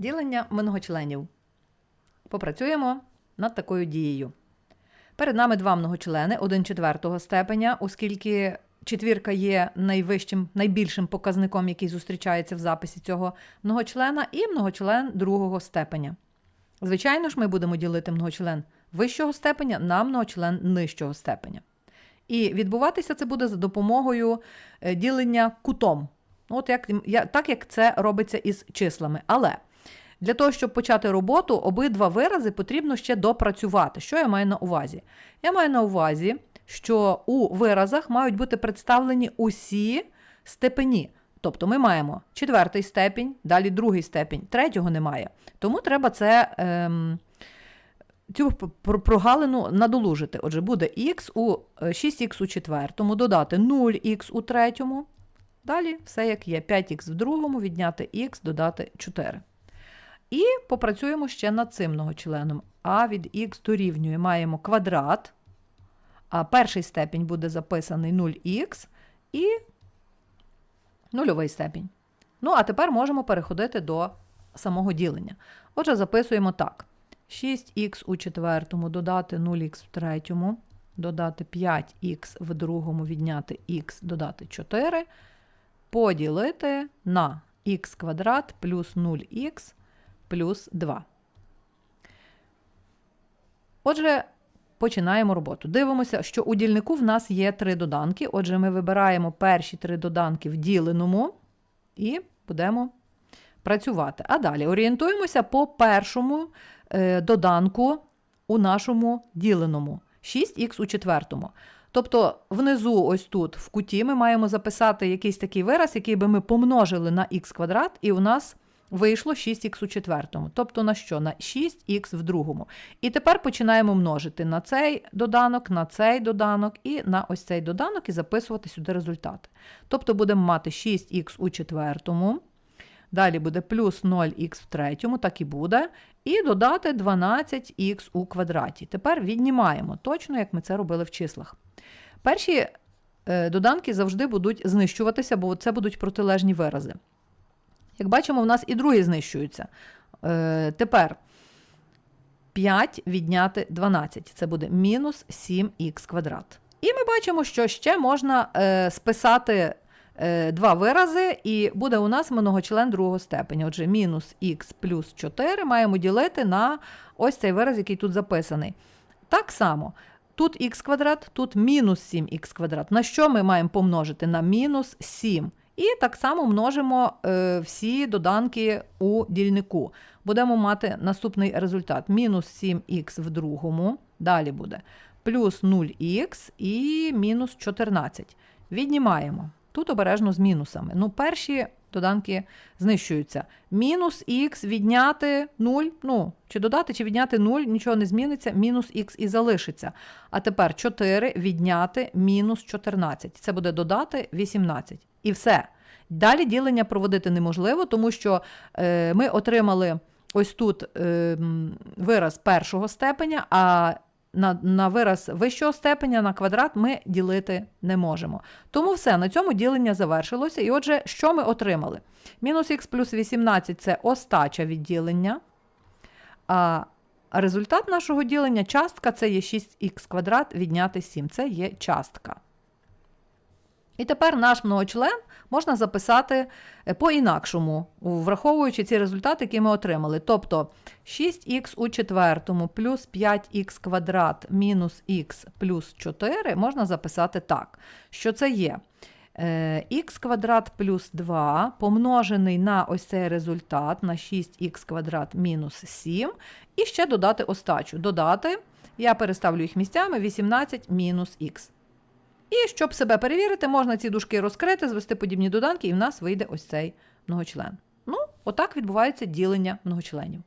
Ділення многочленів. Попрацюємо над такою дією. Перед нами два многочлени, один четвертого степеня, оскільки четвірка є найвищим, найбільшим показником, який зустрічається в записі цього многочлена, і многочлен другого степеня. Звичайно ж, ми будемо ділити многочлен вищого степеня на многочлен нижчого степеня. І відбуватися це буде за допомогою е, ділення кутом. От як, так як це робиться із числами. Але для того, щоб почати роботу, обидва вирази потрібно ще допрацювати. Що я маю на увазі? Я маю на увазі, що у виразах мають бути представлені усі степені. Тобто ми маємо четвертий степінь, далі другий степінь, третього немає. Тому треба це. Ем, Цю прогалину надолужити. Отже, буде х у е, 6х у четвертому, додати 0х у третьому. Далі все як є. 5х в другому, відняти х, додати 4. І попрацюємо ще над цим многочленом. А від х дорівнює маємо квадрат, а перший степінь буде записаний 0х і нульовий степінь. Ну, а тепер можемо переходити до самого ділення. Отже, записуємо так. 6х у четвертому додати 0х в третьому, додати 5х в другому, відняти х, додати 4, поділити на х квадрат плюс 0х плюс 2. Отже, починаємо роботу. Дивимося, що у дільнику в нас є три доданки. Отже, ми вибираємо перші три доданки в діленому і будемо працювати. А далі орієнтуємося по першому е, доданку у нашому діленому 6х у четвертому. Тобто внизу, ось тут, в куті, ми маємо записати якийсь такий вираз, який би ми помножили на х квадрат, і у нас вийшло 6х у четвертому. Тобто на що? На 6х в другому. І тепер починаємо множити на цей доданок, на цей доданок і на ось цей доданок, і записувати сюди результати. Тобто будемо мати 6х у четвертому. Далі буде плюс 0х в третьому, так і буде. І додати 12х у квадраті. Тепер віднімаємо, точно як ми це робили в числах. Перші е, доданки завжди будуть знищуватися, бо це будуть протилежні вирази. Як бачимо, у нас і другі знищуються. Е, тепер 5 відняти 12. Це буде мінус 7х квадрат. І ми бачимо, що ще можна е, списати е, два вирази, і буде у нас многочлен другого степеня. Отже, мінус х плюс 4 маємо ділити на ось цей вираз, який тут записаний. Так само. Тут х квадрат, тут мінус 7х квадрат. На що ми маємо помножити? На мінус 7. І так само множимо е, всі доданки у дільнику. Будемо мати наступний результат: мінус 7х в другому. Далі буде плюс 0х і мінус 14. Віднімаємо. Тут обережно з мінусами. Ну, перші доданки знищуються. Мінус х відняти 0, ну, чи додати, чи відняти 0, нічого не зміниться, мінус х і залишиться. А тепер 4 відняти мінус 14. Це буде додати 18. І все. Далі ділення проводити неможливо, тому що е, ми отримали ось тут е, вираз першого степеня, а на, на вираз вищого степеня на квадрат ми ділити не можемо. Тому все, на цьому ділення завершилося. І отже, що ми отримали? Мінус х плюс 18 це остача від ділення. А результат нашого ділення частка це є 6х квадрат відняти 7. Це є частка. І тепер наш многочлен можна записати е, по-інакшому, враховуючи ці результати, які ми отримали. Тобто 6х у четвертому плюс 5х квадрат мінус х плюс 4 можна записати так, що це є х квадрат плюс 2 помножений на ось цей результат на 6х квадрат мінус 7, і ще додати остачу. Додати, я переставлю їх місцями, 18 мінус х. І щоб себе перевірити, можна ці дужки розкрити, звести подібні доданки, і в нас вийде ось цей многочлен. Ну, отак відбувається ділення многочленів.